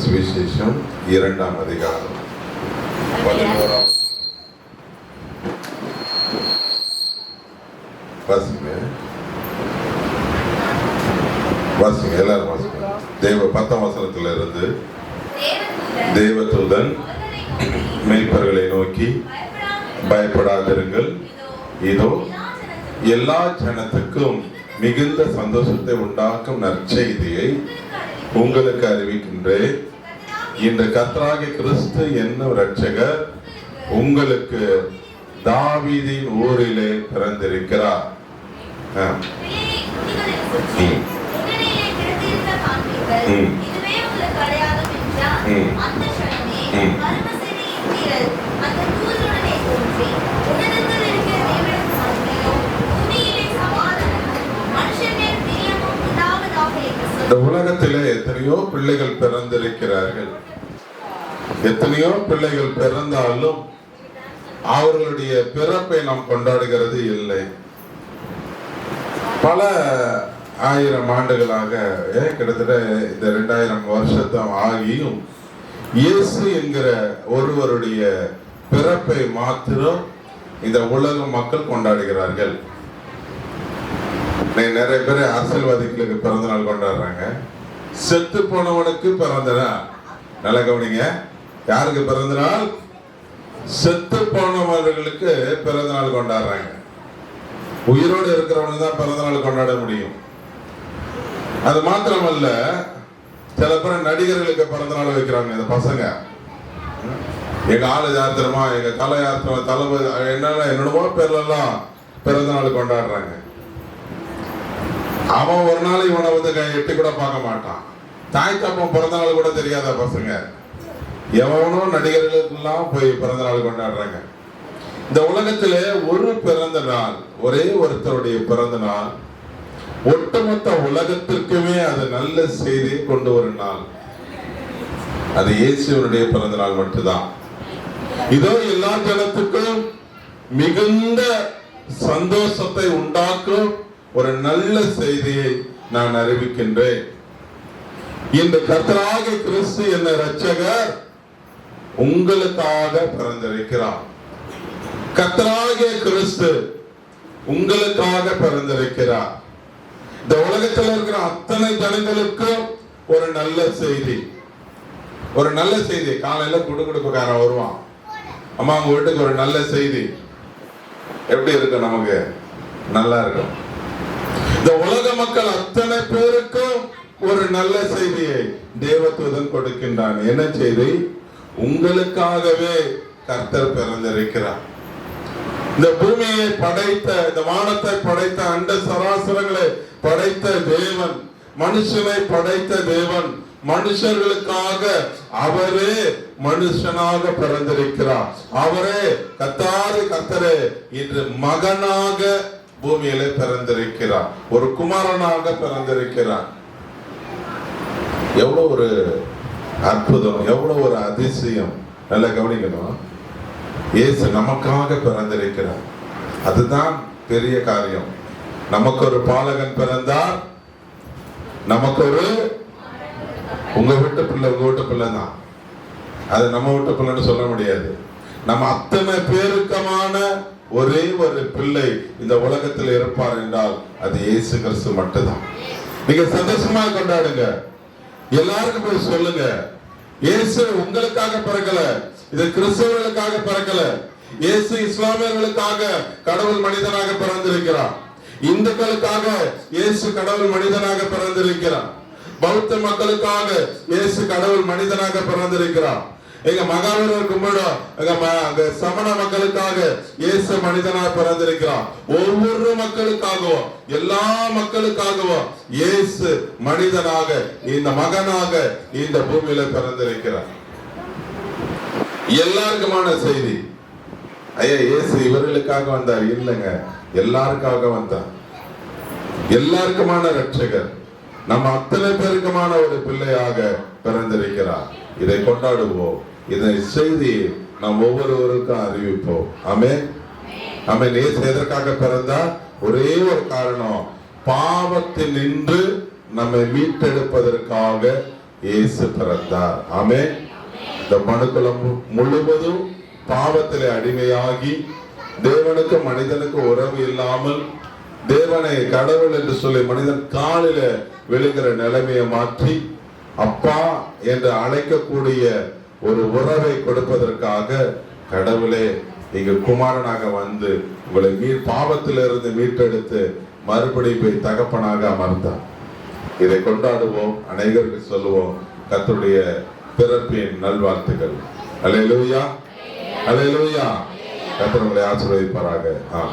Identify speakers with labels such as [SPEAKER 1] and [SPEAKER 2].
[SPEAKER 1] சுவிசேஷம் இரண்டாம் அதிகாரம் பதினோராம் வாசிங்க எல்லாரும் வாசிங்க தேவ பத்தாம் வசனத்துல இருந்து தேவதூதன் மெய்ப்பர்களை நோக்கி பயப்படாதிருங்கள் இதோ எல்லா ஜனத்துக்கும் மிகுந்த சந்தோஷத்தை உண்டாக்கும் நற்செய்தியை உங்களுக்கு அறிவிக்கின்றேன் இந்த கர்த்தராகி கிறிஸ்து என்ன ரட்சகர் உங்களுக்கு தாவிதின் ஊரிலே பிறந்திருக்கிறார் இந்த உலகத்திலே எத்தனையோ பிள்ளைகள் பிறந்திருக்கிறார்கள் எத்தனையோ பிள்ளைகள் பிறந்தாலும் அவர்களுடைய பிறப்பை நாம் கொண்டாடுகிறது இல்லை பல ஆயிரம் ஆண்டுகளாக கிட்டத்தட்ட இந்த ரெண்டாயிரம் வருஷத்தம் ஆகியும் இயேசு என்கிற ஒருவருடைய பிறப்பை மாத்திரம் இந்த உலக மக்கள் கொண்டாடுகிறார்கள் நிறைய பேர் அரசியல்வாதிகளுக்கு பிறந்த நாள் கொண்டாடுறாங்க செத்து போனவனுக்கு பிறந்த நாள் நல்லா கவனிங்க யாருக்கு பிறந்த நாள் செத்து போனவர்களுக்கு பிறந்த நாள் கொண்டாடுறாங்க உயிரோடு இருக்கிறவனு தான் பிறந்த நாள் கொண்டாட முடியும் அது மாத்திரமல்ல சில பேர் நடிகர்களுக்கு பிறந்த நாள் வைக்கிறாங்க இந்த பசங்க எங்க ஆளு யாத்திரமா எங்க கலை யாத்திரம் தலைவர் என்னென்ன என்னென்னமோ பேர்லாம் பிறந்த நாள் கொண்டாடுறாங்க அவன் ஒரு நாள் இவனை வந்து எட்டி கூட பார்க்க மாட்டான் தாய் தப்பம் பிறந்தநாள் கூட தெரியாத பசங்க எவனோ நடிகர்களுக்கெல்லாம் போய் பிறந்த நாள் கொண்டாடுறாங்க இந்த உலகத்துல ஒரு பிறந்த நாள் ஒரே ஒருத்தருடைய பிறந்த நாள் ஒட்டுமொத்த உலகத்திற்குமே அது நல்ல செய்தி கொண்டு ஒரு நாள் அது இயேசுடைய பிறந்த நாள் மட்டும்தான் இதோ எல்லா ஜனத்துக்கும் மிகுந்த சந்தோஷத்தை உண்டாக்கும் ஒரு நல்ல செய்தியை நான் அறிவிக்கின்றேன் இந்த கர்த்தராக கிறிஸ்து என்ன ரட்சகர் உங்களுக்காக பிறந்திருக்கிறார் கர்த்தராகிய கிறிஸ்து உங்களுக்காக பிறந்திருக்கிறார் இந்த உலகத்தில் இருக்கிற அத்தனை ஜனங்களுக்கும் ஒரு நல்ல செய்தி ஒரு நல்ல செய்தி காலையில குடு குடுப்புக்காரன் வருவான் அம்மா உங்க வீட்டுக்கு ஒரு நல்ல செய்தி எப்படி இருக்கு நமக்கு நல்லா இருக்கும் இந்த உலக மக்கள் அத்தனை பேருக்கும் ஒரு நல்ல செய்தியை தேவத்துடன் கொடுக்கின்றான் என்ன செய்தி உங்களுக்காகவே கர்த்தர் பிறந்திருக்கிறார் இந்த பூமியை படைத்த இந்த வானத்தை படைத்த அண்ட சராசரங்களை படைத்த தேவன் மனுஷனை படைத்த தேவன் மனுஷர்களுக்காக அவரே மனுஷனாக பிறந்திருக்கிறார் அவரே கத்தாறு கத்தரே இன்று மகனாக பூமியில பிறந்திருக்கிறார் ஒரு குமாரனாக பிறந்திருக்கிறார் எவ்வளோ ஒரு அற்புதம் எவ்வளோ ஒரு அதிசயம் நல்லா கவனிக்கணும் இயேசு நமக்காக பிறந்திருக்கிறார் அதுதான் பெரிய காரியம் நமக்கு ஒரு பாலகன் பிறந்தார் நமக்கு ஒரு உங்க வீட்டு பிள்ளை உங்க வீட்டு பிள்ளை தான் அது நம்ம வீட்டு பிள்ளைன்னு சொல்ல முடியாது நம்ம அத்தனை பேருக்கமான ஒரே ஒரு பிள்ளை இந்த உலகத்தில் இருப்பார் என்றால் அது இயேசு கிறிஸ்து மட்டும்தான் நீங்க சந்தோஷமா கொண்டாடுங்க எல்லாருக்கும் போய் சொல்லுங்க இயேசு உங்களுக்காக பிறக்கல இது கிறிஸ்தவர்களுக்காக பிறக்கல இயேசு இஸ்லாமியர்களுக்காக கடவுள் மனிதனாக பிறந்திருக்கிறார் இந்துக்களுக்காக இயேசு கடவுள் மனிதனாக பிறந்திருக்கிறார் பௌத்த மக்களுக்காக இயேசு கடவுள் மனிதனாக பிறந்திருக்கிறார் எங்க மகாவீரர் கும்பிட எங்க சமண மக்களுக்காக இயேசு மனிதனா பிறந்திருக்கிறான் ஒவ்வொரு மக்களுக்காகவும் எல்லா மக்களுக்காகவும் இயேசு மனிதனாக இந்த மகனாக இந்த பூமியில பிறந்திருக்கிறார் எல்லாருக்குமான செய்தி ஐயா இயேசு இவர்களுக்காக வந்தார் இல்லைங்க எல்லாருக்காக வந்தார் எல்லாருக்குமான ரட்சகர் நம்ம அத்தனை பேருக்குமான ஒரு பிள்ளையாக பிறந்திருக்கிறார் இதை கொண்டாடுவோம் இதனை செய்தி நாம் ஒவ்வொருவருக்கும் அறிவிப்போம் ஆமே ஆமே நேசு எதற்காக பிறந்தா ஒரே ஒரு காரணம் பாவத்தில் நின்று நம்மை மீட்டெடுப்பதற்காக இயேசு பிறந்தார் ஆமே இந்த மனுக்குளம் முழுவதும் பாவத்திலே அடிமையாகி தேவனுக்கு மனிதனுக்கு உறவு இல்லாமல் தேவனை கடவுள் என்று சொல்லி மனிதன் காலில விழுகிற நிலைமையை மாற்றி அப்பா என்று அழைக்கக்கூடிய ஒரு உறவை கொடுப்பதற்காக கடவுளே நீங்க குமாரனாக வந்து உங்களை மீர் பாவத்திலிருந்து மீட்டெடுத்து மறுபடி போய் தகப்பனாக அமர்ந்தார் இதை கொண்டாடுவோம் அனைவருக்கு சொல்லுவோம் கத்துடைய பிறப்பின் நல்வாழ்த்துக்கள் அலையலூயா அலையலூயா கத்தர் உங்களை ஆசீர்வதிப்பாராக ஆ